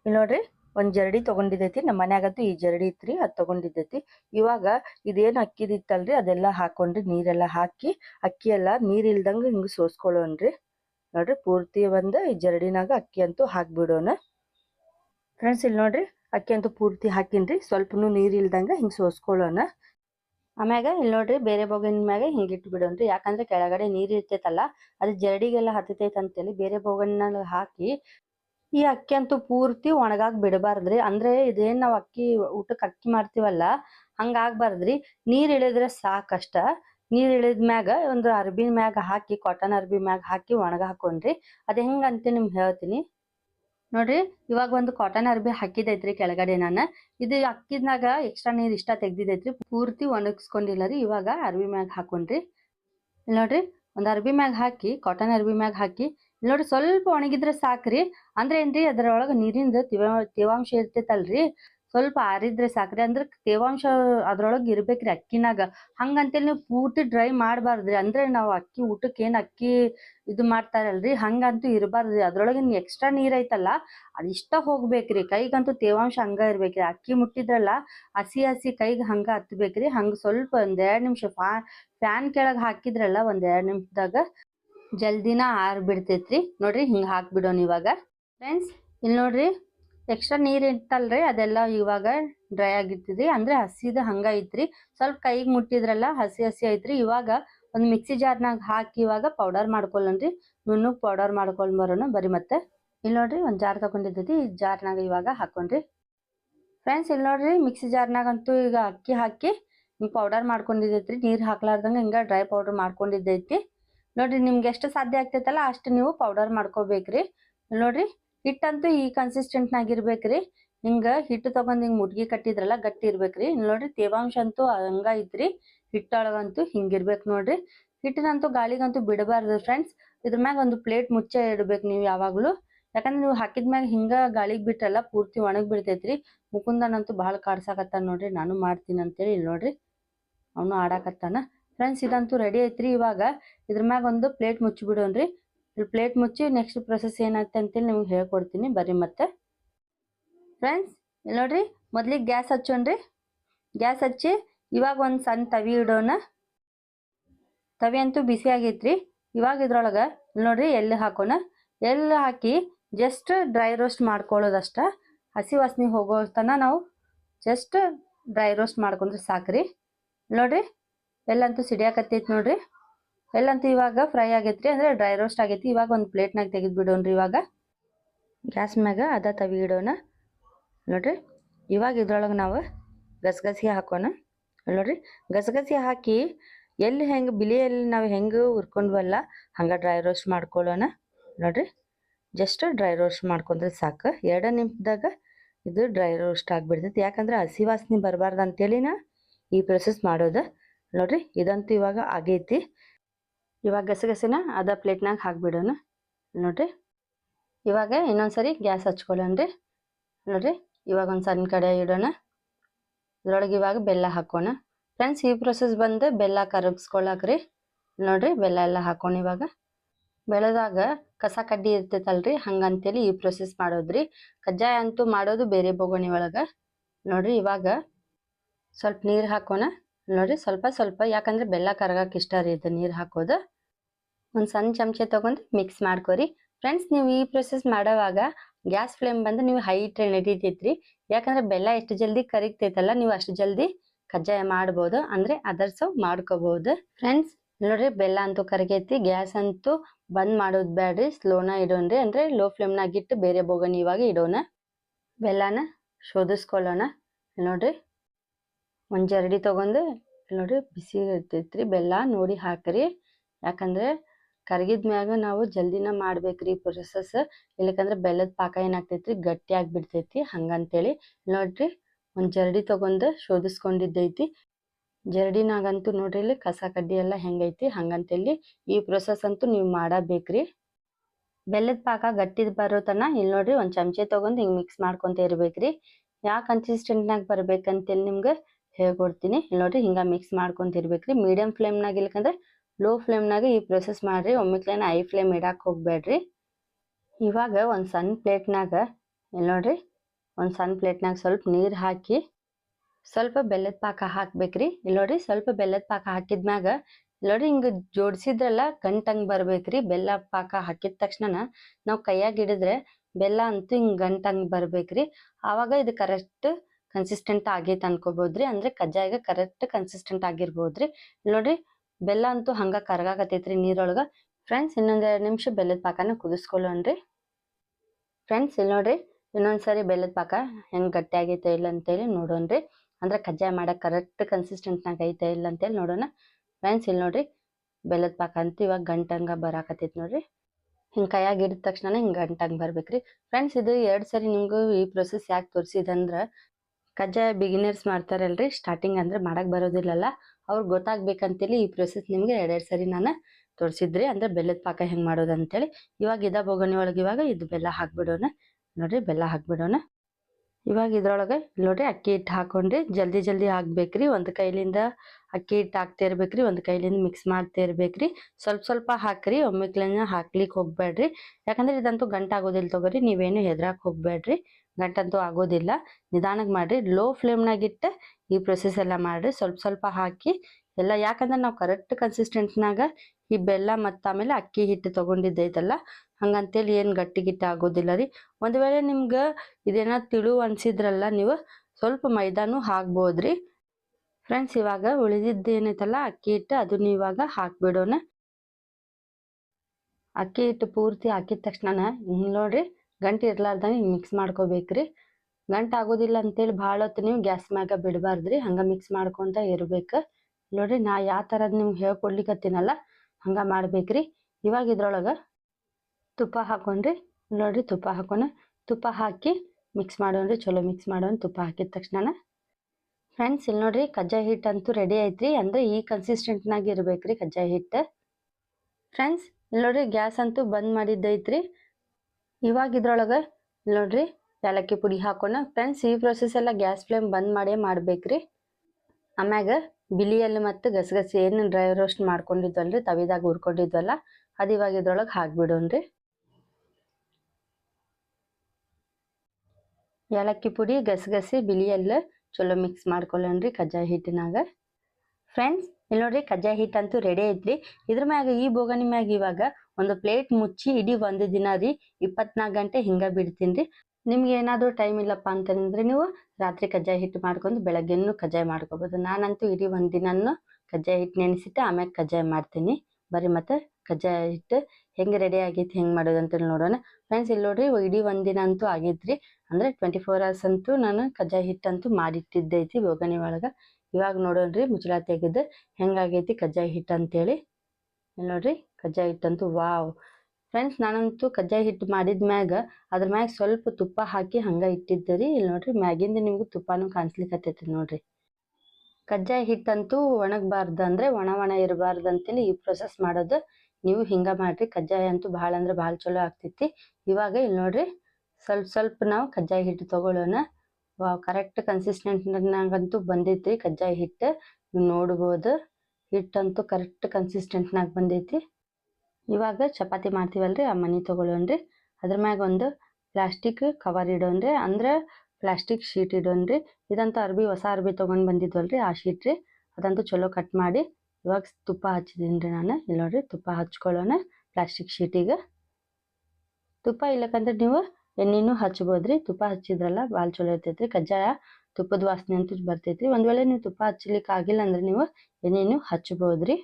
Speaker 1: ಇಲ್ಲಿ ನೋಡ್ರಿ. ಒಂದ್ ಜರಡಿ ತೊಗೊಂಡಿದ್ದೈತಿ ನಮ್ಮ ಮನ್ಯಾಗಂತೂ ಈ ಜರಡಿ ಇತ್ರಿ, ಅದು ತೊಗೊಂಡಿದ್ದೈತಿ. ಇವಾಗ ಇದೇನ್ ಅಕ್ಕಿದಿತ್ತಲ್ರಿ ಅದೆಲ್ಲ ಹಾಕೊಂಡ್ರಿ, ನೀರೆಲ್ಲ ಹಾಕಿ, ಅಕ್ಕಿ ಎಲ್ಲ ನೀರ್ ಇಲ್ದಂಗ ಹಿಂಗ ಸೋಸ್ಕೊಳ್ಳೋಣ್ರಿ ನೋಡ್ರಿ ಪೂರ್ತಿ ಬಂದ ಈ ಜರಡಿನಾಗ ಅಕ್ಕಿ ಅಂತೂ ಹಾಕ್ಬಿಡೋಣ. ಫ್ರೆಂಡ್ಸ್ ಇಲ್ಲಿ ನೋಡ್ರಿ, ಅಕ್ಕಿ ಅಂತೂ ಪೂರ್ತಿ ಹಾಕಿನ್ರಿ, ಸ್ವಲ್ಪನು ನೀರ್ ಹಿಂಗ್ ಸೋಸ್ಕೊಳ್ಳೋಣ ಆಮ್ಯಾಗ ಇಲ್ಲಿ ನೋಡ್ರಿ, ಬೇರೆ ಬೋಗನ್ ಮ್ಯಾಗ ಹಿಂಗ್ ಇಟ್ಟು ಬಿಡೋಣ್ರಿ ಯಾಕಂದ್ರೆ ಕೆಳಗಡೆ ನೀರ್ ಇರ್ತೈತಲ್ಲ, ಅದು ಜರಡಿಗೆಲ್ಲ ಹತ್ತತೈತ್ ಅಂತೇಳಿ ಬೇರೆ ಬೋಗನ್ನಲ್ಲಿ ಹಾಕಿ ಈ ಅಕ್ಕಿ ಅಂತೂ ಪೂರ್ತಿ ಒಣಗಾಕ್ ಬಿಡಬಾರ್ದ್ರಿ. ಅಂದ್ರೆ ಇದೇನ್ ನಾವ್ ಅಕ್ಕಿ ಊಟಕ್ಕೆ ಅಕ್ಕಿ ಮಾಡ್ತೀವಲ್ಲ, ಹಂಗ ಆಗ್ಬಾರ್ದ್ರಿ. ನೀರ್ ಇಳಿದ್ರೆ ಸಾಕಷ್ಟ. ನೀರ್ ಇಳಿದ ಮ್ಯಾಗ ಒಂದು ಅರ್ಬಿ ಮ್ಯಾಗ ಹಾಕಿ ಕಾಟನ್ ಅರ್ಬಿ ಮ್ಯಾಗ ಹಾಕಿ ಒಣಗ ಹಾಕೊಂಡ್ರಿ. ಅದ್ ಹೆಂಗಂತ ನಿಮ್ಗೆ ಹೇಳ್ತೀನಿ. ನೋಡ್ರಿ, ಇವಾಗ ಒಂದು ಕಾಟನ್ ಅರ್ಬಿ ಹಾಕಿದೈತ್ರಿ ಕೆಳಗಡೆ ನಾನು. ಇದು ಅಕ್ಕಿದ್ನಾಗ ಎಕ್ಸ್ಟ್ರಾ ನೀರ್ ಇಷ್ಟ ತೆಗ್ದಿದೈತ್ರಿ. ಪೂರ್ತಿ ಒಣಗಿಸ್ಕೊಂಡಿಲ್ಲ ರೀ ಇವಾಗ ಅರ್ಬಿ ಮ್ಯಾಗ ಹಾಕೊಂಡ್ರಿ. ನೋಡ್ರಿ, ಒಂದ್ ಅರ್ಬಿ ಮ್ಯಾಗ ಹಾಕಿ ಕಾಟನ್ ಅರ್ಬಿ ಮ್ಯಾಗ ಹಾಕಿ ನೋಡ್ರಿ ಸ್ವಲ್ಪ ಒಣಗಿದ್ರೆ ಸಾಕ್ರಿ. ಅಂದ್ರೆ ಏನ್ರಿ ಅದ್ರೊಳಗ ನೀರಿಂದ ತೇವ, ತೇವಾಂಶ ಇರ್ತೈತಲ್ರಿ. ಸ್ವಲ್ಪ ಆರಿದ್ರೆ ಸಾಕ್ರಿ. ಅಂದ್ರೆ ತೇವಾಂಶ ಅದ್ರೊಳಗ ಇರ್ಬೇಕ್ರಿ ಅಕ್ಕಿನಾಗ. ಹಂಗಂತೇಳಿ ನೀವು ಪೂರ್ತಿ ಡ್ರೈ ಮಾಡಬಾರ್ದ್ರಿ. ಅಂದ್ರೆ ನಾವು ಅಕ್ಕಿ ಊಟಕ್ಕೆ ಏನು ಅಕ್ಕಿ ಇದು ಮಾಡ್ತಾರಲ್ರಿ, ಹಂಗಂತೂ ಇರಬಾರ್ದ್ರಿ. ಅದ್ರೊಳಗೆ ಎಕ್ಸ್ಟ್ರಾ ನೀರ್ ಐತಲ್ಲ, ಅದಿಷ್ಟ ಹೋಗ್ಬೇಕ್ರಿ. ಕೈಗಂತೂ ತೇವಾಂಶ ಹಂಗ ಇರ್ಬೇಕ್ರಿ. ಅಕ್ಕಿ ಮುಟ್ಟಿದ್ರಲ್ಲ, ಹಸಿ ಹಸಿ ಕೈಗೆ ಹಂಗ ಹತ್ಬೇಕ್ರಿ. ಹಂಗ ಸ್ವಲ್ಪ ಒಂದ್ ಎರಡ್ ನಿಮಿಷ ಫ್ಯಾ ಫ್ಯಾನ್ ಕೆಳಗ್ ಹಾಕಿದ್ರಲ್ಲ ಒಂದ್ ಎರಡ್ ನಿಮಿಷದಾಗ ಜಲ್ದಿನ ಆರ್ ಬಿಡ್ತೈತ್ರಿ. ನೋಡ್ರಿ ಹಿಂಗ ಹಾಕ್ಬಿಡೋಣ ಇವಾಗ. ಫ್ರೆಂಡ್ಸ್ ಇಲ್ಲಿ ನೋಡ್ರಿ ಎಕ್ಸ್ಟ್ರಾ ನೀರ್ ಇತ್ತಲ್ರಿ, ಅದೆಲ್ಲ ಇವಾಗ ಡ್ರೈ ಆಗಿರ್ತದ್ರಿ ಅಂದ್ರೆ ಹಸಿದ ಹಂಗ ಐತ್ರಿ. ಸ್ವಲ್ಪ ಕೈಗೆ ಮುಟ್ಟಿದ್ರಲ್ಲ ಹಸಿ ಹಸಿ ಐತ್ರಿ. ಇವಾಗ ಒಂದ್ ಮಿಕ್ಸಿ ಜಾರ್ನಾಗ ಹಾಕಿ ಇವಾಗ ಪೌಡರ್ ಮಾಡ್ಕೊಳ್ಳನ್ರಿ ನುಣ್ಣು ಪೌಡರ್ ಮಾಡ್ಕೊಂಡ್ ಬರೋಣ ಬರಿ ಮತ್ತೆ. ಇಲ್ಲಿ ನೋಡ್ರಿ ಒಂದ್ ಜಾರ್ ತಗೊಂಡಿದ್ದೈತಿ. ಈ ಜಾರ್ನಾಗ ಇವಾಗ ಹಾಕೊಂಡ್ರಿ. ಫ್ರೆಂಡ್ಸ್ ಇಲ್ಲಿ ನೋಡ್ರಿ ಮಿಕ್ಸಿ ಜಾರ್ನಾಗಂತೂ ಈಗ ಅಕ್ಕಿ ಹಾಕಿ ಪೌಡರ್ ಮಾಡ್ಕೊಂಡಿದ್ದೈತ್ರಿ. ನೀರ್ ಹಾಕ್ಲಾರ್ದಂಗ ಹಿಂಗ ಡ್ರೈ ಪೌಡರ್ ಮಾಡ್ಕೊಂಡಿದ್ದೈತಿ. ನೋಡ್ರಿ, ನಿಮ್ಗೆ ಎಷ್ಟು ಸಾಧ್ಯ ಆಗ್ತೈತಲ್ಲ ಅಷ್ಟು ನೀವು ಪೌಡರ್ ಮಾಡ್ಕೋಬೇಕ್ರಿ. ನೋಡ್ರಿ, ಹಿಟ್ಟಂತೂ ಈ ಕನ್ಸಿಸ್ಟೆಂಟ್ ನಾಗ ಇರ್ಬೇಕ್ರಿ. ಹಿಂಗ ಹಿಟ್ಟು ತಗೊಂಡ್ ಹಿಂಗ್ ಮುಟ್ಗಿ ಕಟ್ಟಿದ್ರಲ್ಲ ಗಟ್ಟಿ ಇರ್ಬೇಕ್ರಿ. ನೋಡ್ರಿ, ತೇವಾಂಶ ಅಂತೂ ಹಂಗ ಐತ್ರಿ. ಹಿಟ್ಟೊಳಗಂತೂ ಹಿಂಗಿರ್ಬೇಕು ನೋಡ್ರಿ. ಹಿಟ್ಟಿನಂತೂ ಗಾಳಿಗಂತೂ ಬಿಡಬಾರ್ದು ಫ್ರೆಂಡ್ಸ್ ಇದ್ರ ಮ್ಯಾಗ ಒಂದು ಪ್ಲೇಟ್ ಮುಚ್ಚೆ ಇಡ್ಬೇಕು ನೀವು ಯಾವಾಗ್ಲೂ. ಯಾಕಂದ್ರೆ ನೀವು ಹಾಕಿದ್ಮ್ಯಾಗ ಹಿಂಗ ಗಾಳಿಗೆ ಬಿಟ್ರಲ್ಲ ಪೂರ್ತಿ ಒಣಗ್ ಬಿಡ್ತೈತ್ರಿ. ಮುಕುಂದನಂತೂ ಬಹಳ ಕಾಡ್ಸಾಕತ್ತಾನ ನೋಡ್ರಿ. ನಾನು ಮಾಡ್ತೀನಿ ಅಂತೇಳಿ ಇಲ್ಲಿ ನೋಡ್ರಿ. ಅವನು ಆಡಾಕತ್ತಾನ. ಫ್ರೆಂಡ್ಸ್ ಇದಂತೂ ರೆಡಿ ಐತ್ರಿ ಇವಾಗ. ಇದ್ರ ಮ್ಯಾಗ ಒಂದು ಪ್ಲೇಟ್ ಮುಚ್ಚಿ ಬಿಡೋಣ್ರಿ. ಪ್ಲೇಟ್ ಮುಚ್ಚಿ ನೆಕ್ಸ್ಟ್ ಪ್ರೊಸೆಸ್ ಏನಾಗುತ್ತೆ ಅಂತೇಳಿ ನಿಮ್ಗೆ ಹೇಳ್ಕೊಡ್ತೀನಿ. ಬರ್ರಿ ಮತ್ತೆ. ಫ್ರೆಂಡ್ಸ್ ನೋಡ್ರಿ, ಮೊದ್ಲಿಗೆ ಗ್ಯಾಸ್ ಹಚ್ಚೋಣ್ರಿ. ಗ್ಯಾಸ್ ಹಚ್ಚಿ ಇವಾಗ ಒಂದು ಸಣ್ಣ ತವಿ ಇಡೋಣ. ತವಿ ಅಂತೂ ಬಿಸಿ ಆಗೈತ್ರಿ.
Speaker 2: ಇವಾಗ ಇದ್ರೊಳಗೆ ನೋಡ್ರಿ ಎಲ್ಲಿ ಹಾಕೋಣ. ಎಲ್ಲಿ ಹಾಕಿ ಜಸ್ಟ್ ಡ್ರೈ ರೋಸ್ಟ್ ಮಾಡ್ಕೊಳ್ಳೋದಷ್ಟ. ಹಸಿ ವಾಸನೆ ಹೋಗೋ ತನ ನಾವು ಜಸ್ಟ್ ಡ್ರೈ ರೋಸ್ಟ್ ಮಾಡ್ಕೊಂಡ್ರೆ ಸಾಕ್ರಿ. ನೋಡ್ರಿ ಎಲ್ಲಂತೂ ಸಿಡಿಯಾಕತ್ತೈತಿ ನೋಡ್ರಿ. ಎಲ್ಲಂತೂ ಇವಾಗ ಫ್ರೈ ಆಗೈತ್ರಿ, ಅಂದ್ರೆ ಡ್ರೈ ರೋಸ್ಟ್ ಆಗೈತಿ. ಇವಾಗ ಒಂದು ಪ್ಲೇಟ್ನಾಗ ತೆಗೆದು ಬಿಡೋಣ್ರಿ ಇವಾಗ. ಗ್ಯಾಸ್ ಮ್ಯಾಗ ಅದ ತವಿ ಇಡೋಣ. ನೋಡ್ರಿ, ಇವಾಗ ಇದ್ರೊಳಗೆ ನಾವು ಗಸಗಸೆ ಹಾಕೋಣ. ನೋಡ್ರಿ, ಗಸಗಸೆ ಹಾಕಿ ಎಲ್ಲಿ ಹೆಂಗೆ ಬಿಲಿಯಲ್ಲಿ ನಾವು ಹೆಂಗೆ ಉರ್ಕೊಂಡ್ವಲ್ಲ ಹಂಗೆ ಡ್ರೈ ರೋಸ್ಟ್ ಮಾಡ್ಕೊಳ್ಳೋಣ. ನೋಡ್ರಿ ಜಸ್ಟ್ ಡ್ರೈ ರೋಸ್ಟ್ ಮಾಡ್ಕೊಂಡ್ರೆ ಸಾಕು. ಎರಡು ನಿಮಿಷದಾಗ ಇದು ಡ್ರೈ ರೋಸ್ಟ್ ಆಗಿಬಿಡ್ತೈತಿ. ಯಾಕಂದ್ರೆ ಹಸಿ ವಾಸನೆ ಬರಬಾರ್ದು ಅಂತೇಳಿನ ಈ ಪ್ರೊಸೆಸ್ ಮಾಡೋದು. ನೋಡ್ರಿ, ಇದಂತೂ ಇವಾಗ ಆಗೈತಿ. ಇವಾಗ ಗಸಗಸಿನ ಅದ ಪ್ಲೇಟ್ನಾಗ ಹಾಕ್ಬಿಡೋಣ. ನೋಡ್ರಿ, ಇವಾಗ ಇನ್ನೊಂದ್ಸರಿ ಗ್ಯಾಸ್ ಹಚ್ಕೊಳ್ಳೋಣ್ರಿ. ನೋಡ್ರಿ, ಇವಾಗ ಒಂದು ಸಣ್ಣ ಕಡೆ ಇಡೋಣ. ಇದ್ರೊಳಗೆ ಇವಾಗ ಬೆಲ್ಲ ಹಾಕೋಣ. ಫ್ರೆಂಡ್ಸ್ ಈ ಪ್ರೊಸೆಸ್ ಬಂದು ಬೆಲ್ಲ ಕರಗಿಸ್ಕೊಳಕ್ರಿ. ನೋಡ್ರಿ, ಬೆಲ್ಲ ಎಲ್ಲ ಹಾಕೋಣ ಇವಾಗ. ಬೆಳೆದಾಗ ಕಸ ಕಡ್ಡಿ ಇರ್ತೈತಲ್ರಿ, ಹಂಗಂತೇಳಿ ಈ ಪ್ರೊಸೆಸ್ ಮಾಡೋದ್ರಿ. ಕಜ್ಜಾಯ ಅಂತೂ ಮಾಡೋದು ಬೇರೆ ಬೊಗಣಿ ಒಳಗೆ ನೋಡ್ರಿ, ಇವಾಗ ಸ್ವಲ್ಪ ನೀರು ಹಾಕೋಣ. ನೋಡ್ರಿ ಸ್ವಲ್ಪ ಸ್ವಲ್ಪ, ಯಾಕಂದ್ರೆ ಬೆಲ್ಲ ಕರಗಕ್ಕೆ ಇಷ್ಟ ರೀ ಇದು ನೀರು ಹಾಕೋದು. ಒಂದು ಸಣ್ಣ ಚಮಚೆ ತೊಗೊಂಡು ಮಿಕ್ಸ್ ಮಾಡ್ಕೋರಿ. ಫ್ರೆಂಡ್ಸ್ ನೀವು ಈ ಪ್ರೊಸೆಸ್ ಮಾಡೋವಾಗ ಗ್ಯಾಸ್ ಫ್ಲೇಮ್ ಬಂದು ನೀವು ಹೈ ಟ್ರೈನ್ ಹಿಡಿತೈತ್ರಿ? ಯಾಕಂದ್ರೆ ಬೆಲ್ಲ ಎಷ್ಟು ಜಲ್ದಿ ಕರಿಗ್ತೈತಲ್ಲ, ನೀವು ಅಷ್ಟು ಜಲ್ದಿ ಕಜ್ಜಾಯ ಮಾಡ್ಬೋದು, ಅಂದ್ರೆ ಅದರ್ಸು ಮಾಡ್ಕೋಬಹುದು ಫ್ರೆಂಡ್ಸ್ ನೋಡ್ರಿ ಬೆಲ್ಲ ಅಂತೂ ಕರಗೈತಿ ಗ್ಯಾಸ್ ಅಂತೂ ಬಂದ್ ಮಾಡೋದು ಬ್ಯಾಡ್ರಿ ಸ್ಲೋನ ಇಡೋಣ್ರಿ ಅಂದರೆ ಲೋ ಫ್ಲೇಮ್ನಾಗಿಟ್ಟು ಬೇರೆ ಬೋಗನ ಇವಾಗ ಇಡೋಣ ಬೆಲ್ಲನ ಶೋಧಿಸ್ಕೊಳ್ಳೋಣ. ನೋಡ್ರಿ ಒಂದ್ ಜರಡಿ ತೊಗೊಂಡು ನೋಡ್ರಿ ಬಿಸಿ ಇರ್ತೈತ್ರಿ, ಬೆಲ್ಲ ನೋಡಿ ಹಾಕ್ರಿ. ಯಾಕಂದ್ರೆ ಕರಗಿದ ಮ್ಯಾಗ ನಾವು ಜಲ್ದಿನ ಮಾಡ್ಬೇಕ್ರಿ ಪ್ರೊಸೆಸ್ ಇಲ್ಲಕಂದ್ರೆ ಬೆಲ್ಲದ ಪಾಕ ಏನಾಗ್ತೈತ್ರಿ, ಗಟ್ಟಿ ಆಗ್ಬಿಡ್ತೈತಿ, ಹಂಗಂತೇಳಿ. ನೋಡ್ರಿ ಒಂದ್ ಜರಡಿ ತೊಗೊಂಡು ಶೋಧಿಸ್ಕೊಂಡಿದ್ದೈತಿ. ಜರಡಿನಾಗಂತೂ ನೋಡ್ರಿ ಇಲ್ಲಿ ಕಸ ಕಡ್ಡಿ ಎಲ್ಲ ಹೆಂಗೈತಿ, ಹಂಗಂತೇಳಿ ಈ ಪ್ರೊಸೆಸ್ ಅಂತೂ ನೀವು ಮಾಡಬೇಕ್ರಿ. ಬೆಲ್ಲದ ಪಾಕ ಗಟ್ಟಿದ್ ಬರೋ ತನ ಇಲ್ಲಿ ನೋಡ್ರಿ ಒಂದ್ ಚಮಚೆ ತಗೊಂಡ್ ಹಿಂಗ್ ಮಿಕ್ಸ್ ಮಾಡ್ಕೊಂತ ಇರ್ಬೇಕ್ರಿ. ಯಾವ ಕನ್ಸಿಸ್ಟೆಂಟ್ನಾಗ ಬರ್ಬೇಕಂತೇಳಿ ನಿಮ್ಗೆ ಹೇಳ್ಕೊಡ್ತೀನಿ. ಇಲ್ಲಿ ನೋಡ್ರಿ ಹಿಂಗೆ ಮಿಕ್ಸ್ ಮಾಡ್ಕೊಂತ ಇರ್ಬೇಕ್ರಿ ಮೀಡಿಯಂ ಫ್ಲೇಮ್ನಾಗ ಇಲ್ಕಂದ್ರೆ ಲೋ ಫ್ಲೇಮ್ನಾಗ ಈ ಪ್ರೊಸೆಸ್ ಮಾಡ್ರಿ. ಒಮ್ಮಿಕ್ಲೇನ ಐ ಫ್ಲೇಮ್ ಇಡಕ್ಕೆ ಹೋಗ್ಬೇಡ್ರಿ. ಇವಾಗ ಒಂದು ಸಣ್ಣ ಪ್ಲೇಟ್ನಾಗ ಇಲ್ಲಿ ನೋಡ್ರಿ, ಒಂದು ಸಣ್ಣ ಪ್ಲೇಟ್ನಾಗ ಸ್ವಲ್ಪ ನೀರು ಹಾಕಿ ಸ್ವಲ್ಪ ಬೆಲ್ಲದ ಪಾಕ ಹಾಕ್ಬೇಕ್ರಿ. ಇಲ್ಲಿ ನೋಡ್ರಿ ಸ್ವಲ್ಪ ಬೆಲ್ಲದ ಪಾಕ ಹಾಕಿದ್ಮ್ಯಾಗ ಇಲ್ಲಿ ನೋಡ್ರಿ ಹಿಂಗ ಜೋಡಿಸಿದ್ರಲ್ಲ ಗಂಟಂಗ್ ಬರ್ಬೇಕ್ರಿ. ಬೆಲ್ಲ ಪಾಕ ಹಾಕಿದ ತಕ್ಷಣ ನಾವು ಕೈಯಾಗ ಹಿಡಿದ್ರೆ ಬೆಲ್ಲ ಅಂತೂ ಹಿಂಗ್ ಗಂಟಂಗ್ ಬರ್ಬೇಕ್ರಿ. ಆವಾಗ ಇದು ಕರೆಕ್ಟ್ ಕನ್ಸಿಸ್ಟೆಂಟ್ ಆಗೈತೆ ಅನ್ಕೋಬಹುದ್ರಿ ಅಂದ್ರೆ ಕಜ್ಜಾಯಗ ಕರೆಕ್ಟ್ ಕನ್ಸಿಸ್ಟೆಂಟ್ ಆಗಿರ್ಬೋದ್ರಿ. ನೋಡ್ರಿ, ಬೆಲ್ಲ ಅಂತೂ ಹಂಗ ಕರಗಾಕತೈತ್ರಿ ನೀರೊಳಗ. ಫ್ರೆಂಡ್ಸ್ ಇನ್ನೊಂದ್ ಎರಡ್ ನಿಮಿಷ ಬೆಲ್ಲದ ಪಾಕನ ಕುದಿಸ್ಕೊಳ್ಳೋಣ್ರಿ ಫ್ರೆಂಡ್ಸ್ ಇಲ್ಲಿ ನೋಡ್ರಿ, ಇನ್ನೊಂದ್ಸರಿ ಬೆಲ್ಲದ ಪಾಕ ಹೆಂಗ್ ಗಟ್ಟಿ ಆಗೈತೆ ಇಲ್ಲ ಅಂತೇಳಿ ನೋಡೋಣ್ರಿ. ಅಂದ್ರೆ ಕಜ್ಜಾಯ ಮಾಡಕ್ ಕರೆಕ್ಟ್ ಕನ್ಸಿಸ್ಟೆಂಟ್ನಾಗ ಐತೆ ಇಲ್ಲ ಅಂತೇಳಿ ನೋಡೋಣ. ಫ್ರೆಂಡ್ಸ್ ಇಲ್ಲಿ ನೋಡ್ರಿ, ಬೆಲ್ಲದ ಪಾಕ ಅಂತ ಇವಾಗ ಗಂಟಂಗ ಬರಾಕತೈತಿ ನೋಡ್ರಿ. ಹಿಂಗ್ ಕೈಯಾಗಿ ಹಿಡಿದ ತಕ್ಷಣ ಹಿಂಗ್ ಗಂಟಂಗ್ ಬರ್ಬೇಕ್ರಿ. ಫ್ರೆಂಡ್ಸ್ ಇದು ಎರಡ್ ಸರಿ ನಿಮ್ಗೂ ಈ ಪ್ರೊಸೆಸ್ ಯಾಕೆ ತೋರಿಸಿದಂದ್ರ ಕಜ್ಜಾಯ ಬಿಗಿನರ್ಸ್ ಮಾಡ್ತಾರಲ್ರಿ ಸ್ಟಾರ್ಟಿಂಗ್ ಅಂದ್ರೆ ಮಾಡೋಕ್ಕೆ ಬರೋದಿಲ್ಲಲ್ಲ, ಅವ್ರು ಗೊತ್ತಾಗ್ಬೇಕಂತೇಳಿ ಈ ಪ್ರೊಸೆಸ್ ನಿಮಗೆ ಎರಡೆರಡು ಸರಿ ನಾನು ತೋರಿಸಿದ್ರಿ, ಅಂದ್ರೆ ಬೆಲ್ಲದ ಪಾಕ ಹೆಂಗೆ ಮಾಡೋದು ಅಂತೇಳಿ ಇವಾಗ ಇದ ಬೊಗಣಿ ಒಳಗೆ ಇವಾಗ ಇದು ಬೆಲ್ಲ ಹಾಕ್ಬಿಡೋಣ. ನೋಡಿರಿ ಬೆಲ್ಲ ಹಾಕ್ಬಿಡೋಣ. ಇವಾಗ ಇದ್ರೊಳಗೆ ನೋಡ್ರಿ ಅಕ್ಕಿ ಹಿಟ್ಟು ಹಾಕೊಂಡ್ರಿ, ಜಲ್ದಿ ಜಲ್ದಿ ಹಾಕ್ಬೇಕ್ರಿ ಒಂದು ಕೈಲಿಂದ ಅಕ್ಕಿ ಹಿಟ್ಟು ಹಾಕ್ತಾ ಇರ್ಬೇಕ್ರಿ, ಒಂದು ಕೈಲಿಂದ ಮಿಕ್ಸ್ ಮಾಡ್ತಾ ಇರ್ಬೇಕ್ರಿ. ಸ್ವಲ್ಪ ಸ್ವಲ್ಪ ಹಾಕ್ರಿ, ಒಮ್ಮಿಕ್ಲೆನ ಹಾಕ್ಲಿಕ್ಕೆ ಹೋಗ್ಬೇಡ್ರಿ ಯಾಕಂದ್ರೆ ಇದಂತೂ ಗಂಟಾಗೋದಿಲ್ಲ ತಗೋರಿ, ನೀವೇನು ಹೆದ್ರಾಕ್ ಹೋಗ್ಬೇಡ್ರಿ ಗಂಟಂತೂ ಆಗೋದಿಲ್ಲ. ನಿಧಾನಕ್ಕೆ ಮಾಡಿರಿ. ಲೋ ಫ್ಲೇಮ್ನಾಗ ಇಟ್ಟು ಈ ಪ್ರೊಸೆಸ್ ಎಲ್ಲ ಮಾಡಿರಿ. ಸ್ವಲ್ಪ ಸ್ವಲ್ಪ ಹಾಕಿ ಎಲ್ಲ ಯಾಕಂದ್ರೆ ನಾವು ಕರೆಕ್ಟ್ ಕನ್ಸಿಸ್ಟೆಂಟ್ನಾಗ ಈ ಬೆಲ್ಲ ಮತ್ತು ಆಮೇಲೆ ಅಕ್ಕಿ ಹಿಟ್ಟು ತೊಗೊಂಡಿದ್ದೈತಲ್ಲ ಹಂಗಂತೇಳಿ ಏನು ಗಟ್ಟಿ ಗಿಟ್ಟಿ ಆಗೋದಿಲ್ಲ ರೀ. ಒಂದು ವೇಳೆ ನಿಮ್ಗೆ ಇದೇನೋ ತಿಳು ಅನ್ಸಿದ್ರಲ್ಲ ನೀವು ಸ್ವಲ್ಪ ಮೈದಾನು ಹಾಕ್ಬೋದ್ರಿ ಫ್ರೆಂಡ್ಸ್ ಇವಾಗ ಉಳಿದಿದ್ದು ಏನೈತಲ್ಲ, ಅಕ್ಕಿ ಹಿಟ್ಟು ಅದನ್ನ ಇವಾಗ ಹಾಕ್ಬಿಡೋಣ. ಅಕ್ಕಿ ಹಿಟ್ಟು ಪೂರ್ತಿ ಹಾಕಿದ ತಕ್ಷಣ ಹಿಂಗೆ ನೋಡ್ರಿ. ಗಂಟು ಇರ್ಲಾರ್ದಂಗೆ ಮಿಕ್ಸ್ ಮಾಡ್ಕೋಬೇಕ್ರಿ. ಗಂಟು ಆಗೋದಿಲ್ಲ ಅಂತೇಳಿ ಭಾಳ ಹೊತ್ತು ನೀವು ಗ್ಯಾಸ್ ಮ್ಯಾಗ ಬಿಡಬಾರ್ದ್ರಿ. ಹಂಗೆ ಮಿಕ್ಸ್ ಮಾಡ್ಕೊಂತ ಇರ್ಬೇಕು. ನೋಡ್ರಿ ನಾ ಯಾವ ಥರದ್ದು ನಿಮ್ಗೆ ಹೇಳ್ಕೊಡ್ಲಿಕತ್ತೀನಲ್ಲ, ಹಂಗೆ ಮಾಡ್ಬೇಕ್ರಿ. ಇವಾಗ ಇದ್ರೊಳಗೆ ತುಪ್ಪ ಹಾಕೊಂಡ್ರಿ. ನೋಡ್ರಿ ತುಪ್ಪ ಹಾಕೋಣ. ತುಪ್ಪ ಹಾಕಿ ಮಿಕ್ಸ್ ಮಾಡೋಣ್ರಿ, ಚಲೋ ಮಿಕ್ಸ್ ಮಾಡೋಣ ತುಪ್ಪ ಹಾಕಿದ ತಕ್ಷಣ ಫ್ರೆಂಡ್ಸ್ ಇಲ್ಲಿ ನೋಡ್ರಿ ಕಜ್ಜಾಯ ಹಿಟ್ಟು ಅಂತೂ ರೆಡಿ ಐತ್ರಿ. ಅಂದ್ರೆ ಈ ಕನ್ಸಿಸ್ಟೆಂಟ್ನಾಗಿ ಇರ್ಬೇಕ್ರಿ ಕಜ್ಜಾಯ ಹಿಟ್ಟು ಫ್ರೆಂಡ್ಸ್ ಇಲ್ಲಿ ನೋಡ್ರಿ ಗ್ಯಾಸ್ ಅಂತೂ ಬಂದ್ ಮಾಡಿದ್ದೈತ್ರಿ. ಇವಾಗ ಇದ್ರೊಳಗೆ ನೋಡ್ರಿ, ಏಲಕ್ಕಿ ಪುಡಿ ಹಾಕೋಣ. ಫ್ರೆಂಡ್ಸ್ ಈ ಪ್ರೊಸೆಸ್ ಎಲ್ಲ ಗ್ಯಾಸ್ ಫ್ಲೇಮ್ ಬಂದ್ ಮಾಡೇ ಮಾಡ್ಬೇಕ್ರಿ. ಆಮ್ಯಾಗ ಬಿಲಿಯಲ್ಲಿ ಮತ್ತು ಗಸಗಸೆ ಏನು ಡ್ರೈ ರೋಸ್ಟ್ ಮಾಡ್ಕೊಂಡಿದ್ವಲ್ರಿ, ತವಿದಾಗ ಹುರ್ಕೊಂಡಿದ್ವಲ್ಲ, ಅದು ಇವಾಗ ಇದ್ರೊಳಗೆ ಹಾಕ್ಬಿಡೋಣ್ರಿ. ಏಲಕ್ಕಿ ಪುಡಿ, ಗಸಗಸೆ ಬಿಲಿಯಲ್ಲ ಚಲೋ ಮಿಕ್ಸ್ ಮಾಡ್ಕೊಳ್ಳೋಣ್ರಿ ಕಜ್ಜಾಯ ಹಿಟ್ಟಿನಾಗ. ಫ್ರೆಂಡ್ಸ್ ಇಲ್ಲಿ ನೋಡ್ರಿ ಕಜ್ಜಾಯ ಹಿಟ್ಟಂತೂ ರೆಡಿ ಐತ್ರಿ. ಇದ್ರ ಮ್ಯಾಗ ಈ ಬೋಗಣಿ ಮ್ಯಾಗ ಇವಾಗ ಒಂದು ಪ್ಲೇಟ್ ಮುಚ್ಚಿ ಇಡೀ ಒಂದು ದಿನ ರೀ, ಇಪ್ಪತ್ನಾಲ್ಕು ಗಂಟೆ ಹಿಂಗೆ ಬಿಡ್ತೀನಿ ರೀ. ನಿಮ್ಗೆ ಏನಾದರೂ ಟೈಮ್ ಇಲ್ಲಪ್ಪ ಅಂತಂದ್ರೆ ನೀವು ರಾತ್ರಿ ಕಜ್ಜಾಯ ಹಿಟ್ಟು ಮಾಡ್ಕೊಂಡು ಬೆಳಗ್ಗೆನೂ ಕಜ್ಜಾಯ ಮಾಡ್ಕೋಬೋದು. ನಾನಂತೂ ಇಡೀ ಒಂದು ದಿನನೂ ಕಜ್ಜಾಯ ಹಿಟ್ಟು ನೆನೆಸಿಟ್ಟು ಆಮ್ಯಾಗ ಕಜ್ಜಾಯ ಮಾಡ್ತೀನಿ. ಬರ್ರಿ ಮತ್ತೆ ಕಜ್ಜಾಯ ಹಿಟ್ಟು ಹೆಂಗೆ ರೆಡಿ ಆಗೈತಿ, ಹೆಂಗೆ ಮಾಡೋದು ಅಂತೇಳಿ ನೋಡೋಣ. ಫ್ರೆಂಡ್ಸ್ ಇಲ್ಲಿ ನೋಡ್ರಿ ಇಡೀ ಒಂದು ದಿನ ಅಂತೂ ಆಗೈತ್ರಿ ಅಂದರೆ ಟ್ವೆಂಟಿ ಫೋರ್ ಅವರ್ಸ್ ಅಂತೂ ನಾನು ಕಜ್ಜಾಯ ಹಿಟ್ಟಂತೂ ಮಾಡಿಟ್ಟಿದ್ದೈತಿ ಬೋಗಣಿ ಒಳಗೆ. ಇವಾಗ ನೋಡೋಣ್ರಿ ಮುಚ್ಚಳ ತೆಗೆದು ಹೆಂಗಾಗೈತಿ ಕಜ್ಜಾಯ ಹಿಟ್ಟು ಅಂತೇಳಿ ನೋಡ್ರಿ. ಕಜ್ಜಾಯ ಹಿಟ್ಟಂತೂ ವಾವ್. ಫ್ರೆಂಡ್ಸ್ ನಾನಂತೂ ಕಜ್ಜಾಯ ಹಿಟ್ಟು ಮಾಡಿದ ಮ್ಯಾಗ ಅದ್ರ ಮ್ಯಾಗ ಸ್ವಲ್ಪ ತುಪ್ಪ ಹಾಕಿ ಹಂಗೆ ಇಟ್ಟಿದ್ದೆ ರೀ. ಇಲ್ಲಿ ನೋಡ್ರಿ ಮ್ಯಾಗಿಂದ ನಿಮ್ಗೆ ತುಪ್ಪನೂ ಕಾಣಿಸ್ಲಿಕ್ಕತ್ತೈತಿ ನೋಡ್ರಿ. ಕಜ್ಜಾಯ ಹಿಟ್ಟಂತೂ ಒಣಗಬಾರ್ದು ಅಂದ್ರೆ ಒಣ ಒಣ ಇರಬಾರ್ದು ಅಂತೇಳಿ ಈ ಪ್ರೊಸೆಸ್ ಮಾಡೋದು. ನೀವು ಹಿಂಗೆ ಮಾಡ್ರಿ. ಕಜ್ಜಾಯ ಅಂತೂ ಭಾಳ ಅಂದ್ರೆ ಭಾಳ ಚಲೋ ಆಗ್ತೈತಿ. ಇವಾಗ ಇಲ್ಲಿ ನೋಡ್ರಿ ಸ್ವಲ್ಪ ಸ್ವಲ್ಪ ನಾವು ಕಜ್ಜಾಯ ಹಿಟ್ಟು ತಗೊಳ್ಳೋಣ ವಾವ್ ಕರೆಕ್ಟ್ ಕನ್ಸಿಸ್ಟೆಂಟ್ನಾಗಂತೂ ಬಂದೈತಿ ಕಜ್ಜಾಯ ಹಿಟ್ಟು. ನೀವು ನೋಡ್ಬೋದು. ಹಿಟ್ಟಂತೂ ಕರೆಕ್ಟ್ ಕನ್ಸಿಸ್ಟೆಂಟ್ನಾಗ ಬಂದೈತಿ. ಇವಾಗ ಚಪಾತಿ ಮಾಡ್ತೀವಲ್ರಿ, ಆ ಮನಿ ರೀ ಅದ್ರ ಮ್ಯಾಗ ಒಂದು ಪ್ಲಾಸ್ಟಿಕ್ ಕವರ್ ಇಡೋಣ್ರಿ, ಅಂದ್ರೆ ಪ್ಲಾಸ್ಟಿಕ್ ಶೀಟ್ ಇಡೋಣ್ರಿ. ಇದಂತೂ ಅರ್ಬಿ, ಹೊಸ ಅರ್ಬಿ ತೊಗೊಂಡು ಬಂದಿದ್ವಲ್ರಿ ಆ ಶೀಟ್ ರೀ. ಅದಂತೂ ಚಲೋ ಕಟ್ ಮಾಡಿ ಇವಾಗ ತುಪ್ಪ ಹಚ್ಚಿದೀನಿ ರೀ ನಾನು. ಇಲ್ಲಿ ನೋಡ್ರಿ, ತುಪ್ಪ ಹಚ್ಕೊಳ್ಳೋಣ ಪ್ಲಾಸ್ಟಿಕ್ ಶೀಟಿಗೆ ತುಪ್ಪ ಇಲ್ಲಕಂದ್ರೆ ನೀವು ಎಣ್ಣೆನೂ ಹಚ್ಬೋದ್ರಿ. ತುಪ್ಪ ಹಚ್ಚಿದ್ರಲ್ಲ ಭಾಳ ಚಲೋ ಇರ್ತೈತ್ರಿ. ಕಜ್ಜಾಯ ತುಪ್ಪದ ವಾಸನೆ ಅಂತೂ ಬರ್ತೈತ್ರಿ. ಒಂದ್ ವೇಳೆ ನೀವು ತುಪ್ಪ ಹಚ್ಚಲಿಕ್ಕೆ ಆಗಿಲ್ಲ ಅಂದ್ರೆ ನೀವು ಎಣ್ಣೆನೂ ಹಚ್ಬೋದ್ರಿ.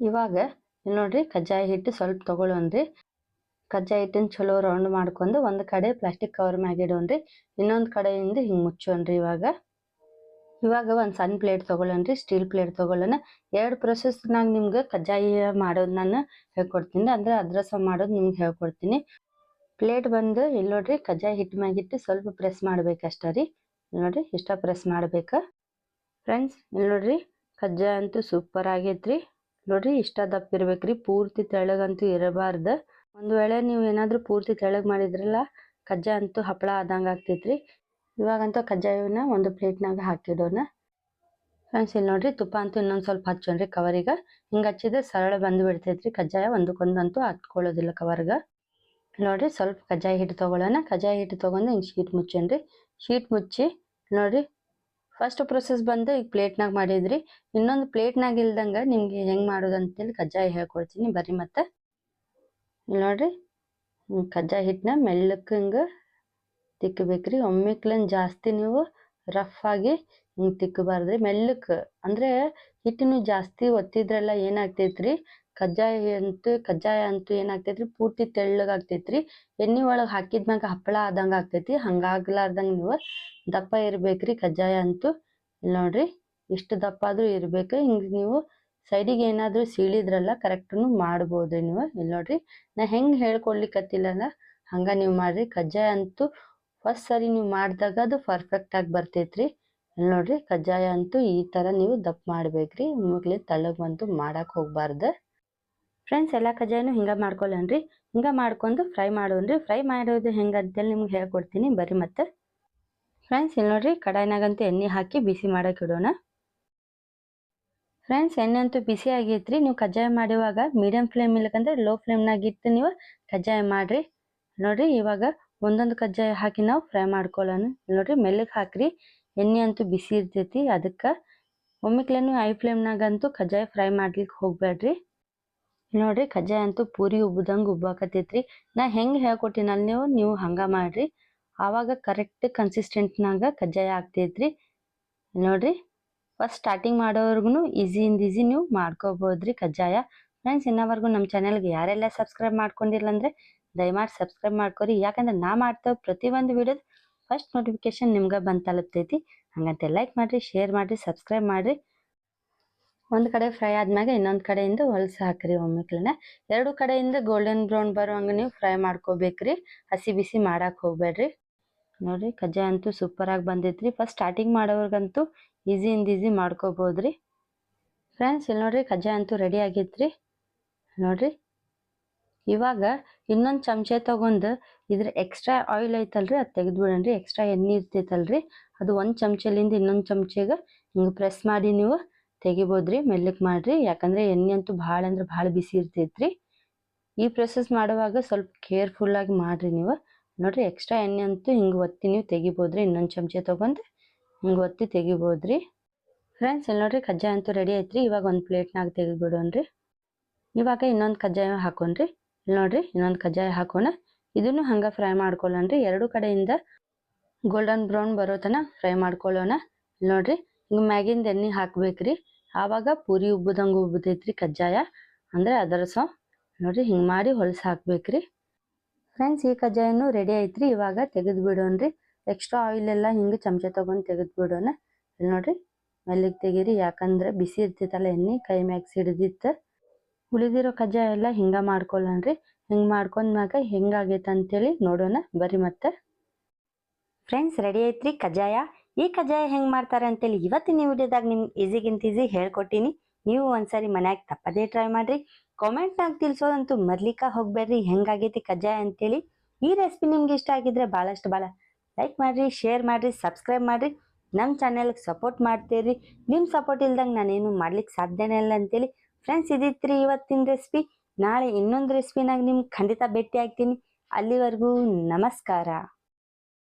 Speaker 2: ಇವಾಗ ಇಲ್ಲಿ ನೋಡ್ರಿ ಕಜ್ಜಾಯ ಹಿಟ್ಟು ಸ್ವಲ್ಪ ತಗೊಳ್ಳೋಣ್ರಿ ಕಜ್ಜಾಯ ಹಿಟ್ಟನ್ನು ಚಲೋ ರೌಂಡ್ ಮಾಡ್ಕೊಂಡು ಒಂದು ಕಡೆ ಪ್ಲಾಸ್ಟಿಕ್ ಕವರ್ ಮ್ಯಾಗ ಇಡೋಣ್ರಿ ಇನ್ನೊಂದು ಕಡೆಯಿಂದ ಹಿಂಗೆ ಮುಚ್ಚೋಣ್ರಿ ಇವಾಗ. ಇವಾಗ ಒಂದು ಸಣ್ಣ ಪ್ಲೇಟ್ ತಗೊಳ್ಳೋಣ್ರಿ ಸ್ಟೀಲ್ ಪ್ಲೇಟ್ ತಗೊಳ್ಳೋಣ. ಎರಡು ಪ್ರೊಸೆಸ್ನಾಗ ನಿಮ್ಗೆ ಕಜ್ಜಾಯ ಮಾಡೋದು ನಾನು ಹೇಳ್ಕೊಡ್ತೀನಿ. ಅಂದ್ರೆ ಅದ್ರಸ ಮಾಡೋದು ನಿಮ್ಗೆ ಹೇಳ್ಕೊಡ್ತೀನಿ. ಪ್ಲೇಟ್ ಬಂದು ಇಲ್ಲಿ ನೋಡ್ರಿ ಕಜ್ಜಾಯ ಹಿಟ್ಟು ಮ್ಯಾಗಿಟ್ಟು ಸ್ವಲ್ಪ ಪ್ರೆಸ್ ಮಾಡ್ಬೇಕಷ್ಟ ರೀ. ಇಲ್ಲಿ ನೋಡ್ರಿ ಇಷ್ಟ ಪ್ರೆಸ್ ಮಾಡ್ಬೇಕು. ಫ್ರೆಂಡ್ಸ್ ಇಲ್ಲಿ ನೋಡ್ರಿ ಕಜ್ಜಾಯ ಅಂತೂ ಸೂಪರ್ ಆಗೈತ್ರಿ. ನೋಡ್ರಿ ಇಷ್ಟ ದಪ್ಪ ಇರ್ಬೇಕ್ರಿ, ಪೂರ್ತಿ ತೆಳಗಂತೂ ಇರಬಾರ್ದು. ಒಂದು ವೇಳೆ ನೀವು ಏನಾದರೂ ಪೂರ್ತಿ ತೆಳಗೆ ಮಾಡಿದ್ರಲ್ಲ, ಕಜ್ಜ ಅಂತೂ ಹಪ್ಪಳ ಆದಂಗೆ ಆಗ್ತೈತ್ರಿ. ಇವಾಗಂತೂ ಕಜ್ಜಾಯವನ್ನ ಒಂದು ಪ್ಲೇಟ್ನಾಗ ಹಾಕಿಡೋಣ. ಫ್ರೆಂಡ್ಸ್ ಇಲ್ಲಿ ನೋಡ್ರಿ ತುಪ್ಪ ಅಂತೂ ಇನ್ನೊಂದು ಸ್ವಲ್ಪ ಹಚ್ಚೋಣ್ರಿ ಕವರಿಗೆ ಹಿಂಗೆ ಹಚ್ಚಿದ್ರೆ ಸರಳ ಬಂದು ಬಿಡ್ತೈತ್ರಿ ಕಜ್ಜಾಯ, ಒಂದಕ್ಕೊಂದಂತೂ ಹತ್ಕೊಳ್ಳೋದಿಲ್ಲ ಕವರ್ಗೆ ನೋಡ್ರಿ ಸ್ವಲ್ಪ ಕಜ್ಜಾಯ ಹಿಟ್ಟು ತೊಗೊಳ್ಳೋಣ. ಕಜ್ಜಾಯ ಹಿಟ್ಟು ತೊಗೊಂಡು ಹಿಂಗೆ ಶೀಟ್ ಮುಚ್ಚೇನ್ರಿ ಶೀಟ್ ಮುಚ್ಚಿ, ನೋಡ್ರಿ ಫಸ್ಟ್ ಪ್ರೊಸೆಸ್ ಬಂದು ಈಗ ಪ್ಲೇಟ್ನಾಗ ಮಾಡಿದ್ರಿ. ಇನ್ನೊಂದು ಪ್ಲೇಟ್ನಾಗ ಇಲ್ದಂಗೆ ನಿಮಗೆ ಹೆಂಗೆ ಮಾಡೋದು ಅಂತೇಳಿ ಕಜ್ಜಾಯ ಹೇಳ್ಕೊಡ್ತೀನಿ ಬರ್ರಿ ಮತ್ತೆ. ಇಲ್ಲಿ ನೋಡ್ರಿ. ಕಜ್ಜಾಯ ಹಿಟ್ಟನ್ನ ಮೆಲ್ಲಕ್ಕೆ ಹಿಂಗೆ ತಿಕ್ಕಬೇಕ್ರಿ ಒಮ್ಮೆಕ್ಲನ್ ಜಾಸ್ತಿ ನೀವು ರಫ್ ಆಗಿ ಹಿಂಗೆ ತಿಕ್ಕಬಾರ್ದ್ರಿ ಮೆಲ್ಲಕ್ಕೆ ಅಂದ್ರೆ ಹಿಟ್ಟನ್ನು ಜಾಸ್ತಿ ಒತ್ತಿದ್ರೆಲ್ಲ ಏನಾಗ್ತೈತ್ರಿ? ಕಜ್ಜಾಯ ಅಂತೂ ಕಜ್ಜಾಯ ಅಂತೂ ಏನಾಗ್ತೈತ್ರಿ? ಪೂರ್ತಿ ತೆಳ್ಳಗಾಗ್ತೈತ್ರಿ. ಎಣ್ಣೆ ಒಳಗೆ ಹಾಕಿದ್ಮ್ಯಾಗ ಹಪ್ಪಳ ಆದಂಗೆ ಆಗ್ತೈತಿ. ಹಂಗಾಗ್ಲಾರ್ದಂಗೆ ನೀವು ದಪ್ಪ ಇರ್ಬೇಕ್ರಿ ಕಜ್ಜಾಯ ಅಂತೂ. ಇಲ್ಲಿ ನೋಡ್ರಿ, ಇಷ್ಟು ದಪ್ಪ ಆದ್ರೂ ಇರಬೇಕು. ಹಿಂಗೆ ನೀವು ಸೈಡಿಗೆ ಏನಾದರೂ ಸೀಳಿದ್ರಲ್ಲ ಕರೆಕ್ಟನ್ನು ಮಾಡ್ಬೋದ್ರಿ ನೀವು. ಇಲ್ಲಿ ನೋಡ್ರಿ, ನಾ ಹೆಂಗೆ ಹೇಳ್ಕೊಡ್ಲಿಕ್ಕತ್ತಿಲ್ಲಲ್ಲ ಹಂಗ ನೀವು ಮಾಡ್ರಿ. ಕಜ್ಜಾಯ ಅಂತೂ ಫಸ್ಟ್ ಸರಿ ನೀವು ಮಾಡಿದಾಗ ಅದು ಪರ್ಫೆಕ್ಟ್ ಆಗಿ ಬರ್ತೈತ್ರಿ. ಇಲ್ಲಿ ನೋಡ್ರಿ, ಕಜ್ಜಾಯ ಅಂತೂ ಈ ಥರ ನೀವು ದಪ್ಪ ಮಾಡ್ಬೇಕ್ರಿ. ಮುಗ್ಲಿ ತಳಗ್ ಬಂತು ಮಾಡಕ್ಕೆ ಹೋಗ್ಬಾರ್ದು. ಫ್ರೆಂಡ್ಸ್ ಎಲ್ಲ ಕಜ್ಜಾಯನು ಮಾಡ್ಕೊಳ್ಳೋಣ ರೀ ಹಿಂಗೆ ಮಾಡ್ಕೊಂಡು ಫ್ರೈ ಮಾಡೋಣ್ರಿ ಫ್ರೈ ಮಾಡೋದು ಹೆಂಗೆ ಅಂತೇಳಿ ನಿಮ್ಗೆ ಹೇಳ್ಕೊಡ್ತೀನಿ. ಬರ್ರಿ ಮತ್ತೆ. ಫ್ರೆಂಡ್ಸ್ ಇಲ್ಲಿ ನೋಡಿರಿ ಕಡಾಯಿನಾಗಂತೂ ಎಣ್ಣೆ ಹಾಕಿ ಬಿಸಿ ಮಾಡೋಕೆ ಇಡೋಣ. ಫ್ರೆಂಡ್ಸ್ ಎಣ್ಣೆ ಅಂತೂ ಬಿಸಿ ಆಗೈತ್ರಿ. ನೀವು ಕಜ್ಜಾಯ ಮಾಡುವಾಗ ಮೀಡಿಯಂ ಫ್ಲೇಮ್ ಇಲ್ಲಕಂದ್ರೆ ಲೋ ಫ್ಲೇಮ್ನಾಗ ಇಟ್ಟು ನೀವು ಕಜ್ಜಾಯ ಮಾಡಿರಿ. ನೋಡಿರಿ, ಇವಾಗ ಒಂದೊಂದು ಕಜ್ಜಾಯ ಹಾಕಿ ನಾವು ಫ್ರೈ ಮಾಡ್ಕೊಳ್ಳೋಣ ನೋಡ್ರಿ ಮೆಲ್ಲಗೆ ಹಾಕ್ರಿ. ಎಣ್ಣೆ ಅಂತೂ ಬಿಸಿ ಇರ್ತೈತಿ. ಅದಕ್ಕೆ ಒಮ್ಮಿಕ್ಲೇನು ಐ ಫ್ಲೇಮ್ನಾಗಂತೂ ಕಜ್ಜಾಯ ಫ್ರೈ ಮಾಡ್ಲಿಕ್ಕೆ ಹೋಗ್ಬೇಡ್ರಿ ನೋಡ್ರಿ ಕಜ್ಜಾಯ ಅಂತೂ ಪೂರಿ ಉಬ್ಬದಂಗೆ ಉಬ್ಬಾಕತೈತ್ರಿ ನಾ ಹೆಂಗೆ ಹೇಳ್ಕೊಟ್ಟಿನಲ್ಲ ನೀವು ನೀವು ಹಂಗೆ ಮಾಡ್ರಿ. ಆವಾಗ ಕರೆಕ್ಟ್ ಕನ್ಸಿಸ್ಟೆಂಟ್ನಾಗ ಕಜ್ಜಾಯ ಆಗ್ತೈತ್ರಿ. ನೋಡ್ರಿ ಫಸ್ಟ್ ಸ್ಟಾರ್ಟಿಂಗ್ ಮಾಡೋರ್ಗು ಈಸಿಯಿಂದ ಈಸಿ ನೀವು ಮಾಡ್ಕೋಬೋದ್ರಿ ಕಜ್ಜಾಯ ಫ್ರೆಂಡ್ಸ್ ಇನ್ನವರೆಗೂ ನಮ್ಮ ಚಾನೆಲ್ಗೆ ಯಾರೆಲ್ಲ ಸಬ್ಸ್ಕ್ರೈಬ್ ಮಾಡ್ಕೊಂಡಿಲ್ಲ ಅಂದ್ರೆ ದಯಮಾಡಿ ಸಬ್ಸ್ಕ್ರೈಬ್ ಮಾಡ್ಕೊರಿ. ಯಾಕಂದ್ರೆ ನಾ ಮಾಡ್ತಾ ಪ್ರತಿಯೊಂದು ವಿಡಿಯೋದ ಫಸ್ಟ್ ನೋಟಿಫಿಕೇಶನ್ ನಿಮ್ಗೆ ಬಂದು ತಲುಪ್ತೈತಿ. ಹಂಗಂತೆ ಲೈಕ್ ಮಾಡ್ರಿ ಶೇರ್ ಮಾಡ್ರಿ ಸಬ್ಸ್ಕ್ರೈಬ್ ಮಾಡ್ರಿ. ಒಂದು ಕಡೆ ಫ್ರೈ ಆದ್ಮ್ಯಾಗ ಇನ್ನೊಂದು ಕಡೆಯಿಂದ ಹೊಲಸು ಹಾಕ್ರಿ ಒಮ್ಮೆಕ್ಲೆ ಎರಡು ಕಡೆಯಿಂದ ಗೋಲ್ಡನ್ ಬ್ರೌನ್ ಬರುವಂಗೆ ನೀವು ಫ್ರೈ ಮಾಡ್ಕೋಬೇಕ್ರಿ. ಹಸಿ ಬಿಸಿ ಮಾಡಕ್ಕೆ ಹೋಗ್ಬೇಡ್ರಿ ನೋಡ್ರಿ ಕಜ್ಜಾಯ ಅಂತೂ ಸೂಪರಾಗಿ ಬಂದೈತ್ರಿ. ಫಸ್ಟ್ ಸ್ಟಾರ್ಟಿಂಗ್ ಮಾಡೋರ್ಗಂತೂ ಈಸಿಯಿಂದ ಈಸಿ ಮಾಡ್ಕೋಬೋದ್ರಿ. ಫ್ರೆಂಡ್ಸ್ ಇಲ್ಲಿ ನೋಡ್ರಿ ಕಜ್ಜಾಯ ಅಂತೂ ರೆಡಿ ಆಗೈತ್ರಿ. ನೋಡ್ರಿ. ಇವಾಗ ಇನ್ನೊಂದು ಚಮಚೆ ತಗೊಂಡು ಇದ್ರ ಎಕ್ಸ್ಟ್ರಾ ಆಯಿಲ್ ಐತಲ್ರಿ, ಅದು ತೆಗೆದು ಬಿಡೋಣ್ರಿ ಎಕ್ಸ್ಟ್ರಾ ಎಣ್ಣೆ ಇರ್ತೈತಲ್ರಿ. ಅದು ಒಂದು ಚಮಚಲಿಂದ ಇನ್ನೊಂದು ಚಮಚೆಗೆ ಹಿಂಗೆ ಪ್ರೆಸ್ ಮಾಡಿ ನೀವು ತೆಗಿಬೋದ್ರಿ ಮೆಲ್ಲಕ್ ಮಾಡ್ರಿ. ಯಾಕಂದ್ರೆ ಎಣ್ಣೆ ಅಂತೂ ಭಾಳ ಅಂದ್ರೆ ಭಾಳ ಬಿಸಿ ಇರ್ತೈತ್ರಿ. ಈ ಪ್ರೊಸೆಸ್ ಮಾಡುವಾಗ ಸ್ವಲ್ಪ ಕೇರ್ಫುಲ್ ಆಗಿ ಮಾಡ್ರಿ ನೀವು. ನೋಡಿರಿ ಎಕ್ಸ್ಟ್ರಾ ಎಣ್ಣೆ ಅಂತೂ ಹಿಂಗೆ ಒತ್ತಿ ನೀವು ತೆಗಿಬೋದ್ರಿ. ಇನ್ನೊಂದು ಚಮಚೆ ತೊಗೊಂಡು ಹಿಂಗೆ ಒತ್ತಿ ತೆಗಿಬೋದ್ರಿ. ಫ್ರೆಂಡ್ಸ್ ಇಲ್ಲಿ ನೋಡ್ರಿ ಕಜ್ಜಾಯ ಅಂತೂ ರೆಡಿ ಐತ್ರಿ. ಇವಾಗ ಒಂದು ಪ್ಲೇಟ್ನಾಗ ತೆಗೆದು ಬಿಡೋಣ್ರಿ ಇವಾಗ ಇನ್ನೊಂದು ಕಜ್ಜಾಯ ಹಾಕೋಣ್ರಿ. ಇಲ್ಲಿ ನೋಡ್ರಿ, ಇನ್ನೊಂದು ಕಜ್ಜಾಯ ಹಾಕೋಣ. ಇದನ್ನು ಹಂಗೆ ಫ್ರೈ ಮಾಡ್ಕೊಳ್ಳೋಣ್ರಿ ಎರಡು ಕಡೆಯಿಂದ ಗೋಲ್ಡನ್ ಬ್ರೌನ್ ಬರೋ ತನ ಫ್ರೈ ಮಾಡ್ಕೊಳ್ಳೋಣ ಇಲ್ಲಿ ನೋಡ್ರಿ, ಹಿಂಗೆ ಮ್ಯಾಗಿಂದ ಎಣ್ಣೆ ಹಾಕ್ಬೇಕ್ರಿ. ಆವಾಗ ಪೂರಿ ಉಬ್ಬದಂಗೆ ಉಬ್ಬತೈತ್ರಿ ಕಜ್ಜಾಯ. ಅಂದರೆ ಅದರ ಸೊ ನೋಡ್ರಿ ಹಿಂಗೆ ಮಾಡಿ ಹೊಲಸು ಹಾಕ್ಬೇಕ್ರಿ. ಫ್ರೆಂಡ್ಸ್ ಈ ಕಜ್ಜಾಯನು ರೆಡಿ ಐತ್ರಿ. ಇವಾಗ ತೆಗೆದು ಬಿಡೋಣ್ರಿ. ಎಕ್ಸ್ಟ್ರಾ ಆಯಿಲ್ ಎಲ್ಲ ಹಿಂಗೆ ಚಮಚ ತೊಗೊಂಡು ತೆಗೆದು ಬಿಡೋಣ. ಇಲ್ಲಿ ನೋಡ್ರಿ, ಮೆಲ್ಲಿಗೆ ತೆಗೀರಿ. ಯಾಕಂದ್ರೆ ಬಿಸಿ ಇರ್ತಿತ್ತಲ್ಲ ಎಣ್ಣೆ, ಕೈ ಮ್ಯಾಗ ಸಿಡ್ದಿತ್ತು. ಉಳಿದಿರೋ ಕಜ್ಜಾಯ ಎಲ್ಲ ಹಿಂಗೆ ಮಾಡ್ಕೊಳ್ಳೋಣ್ರಿ ಹಿಂಗೆ ಮಾಡ್ಕೊಂಡ್ಮ್ಯಾಗ ಹೆಂಗಾಗೈತೆ ಅಂತೇಳಿ ನೋಡೋಣ. ಬರ್ರಿ ಮತ್ತೆ. ಫ್ರೆಂಡ್ಸ್ ರೆಡಿ ಐತ್ರಿ ಕಜ್ಜಾಯ? ಈ ಕಜ್ಜಾಯ ಹೆಂಗೆ ಮಾಡ್ತಾರೆ ಅಂತೇಳಿ ಇವತ್ತಿನ ವಿಡಿಯೋದಾಗ ನಿಮ್ಗೆ ಈಸಿಗಿಂತ ಈಸಿ ಹೇಳ್ಕೊಟ್ಟಿನಿ. ನೀವು ಒಂದ್ಸರಿ ಮನ್ಯಾಗ ತಪ್ಪದೇ ಟ್ರೈ ಮಾಡ್ರಿ. ಕಾಮೆಂಟ್ನಾಗ ತಿಳಿಸೋದಂತೂ ಮರ್ಲಿಕ್ಕ ಹೋಗ್ಬೇಡ್ರಿ. ಹೆಂಗಾಗೈತಿ ಕಜ್ಜಾಯ ಅಂತೇಳಿ. ಈ ರೆಸಿಪಿ ನಿಮ್ಗೆ ಇಷ್ಟ ಆಗಿದ್ರೆ ಭಾಳಷ್ಟು ಭಾಳ ಲೈಕ್ ಮಾಡಿರಿ ಶೇರ್ ಮಾಡಿರಿ ಸಬ್ಸ್ಕ್ರೈಬ್ ಮಾಡಿರಿ. ನಮ್ಮ ಚಾನೆಲ್ಗೆ ಸಪೋರ್ಟ್ ಮಾಡ್ತೀರಿ. ನಿಮ್ಮ ಸಪೋರ್ಟ್ ಇಲ್ದಂಗೆ ನಾನೇನು ಮಾಡ್ಲಿಕ್ಕೆ ಸಾಧ್ಯನೇ ಇಲ್ಲ ಅಂತೇಳಿ. ಫ್ರೆಂಡ್ಸ್ ಇದಿತ್ರಿ ಇವತ್ತಿನ ರೆಸಿಪಿ ನಾಳೆ ಇನ್ನೊಂದು ರೆಸಿಪಿನಾಗ ನಿಮ್ಗೆ ಖಂಡಿತ ಭೇಟಿ ಆಗ್ತೀನಿ. ಅಲ್ಲಿವರೆಗೂ ನಮಸ್ಕಾರ.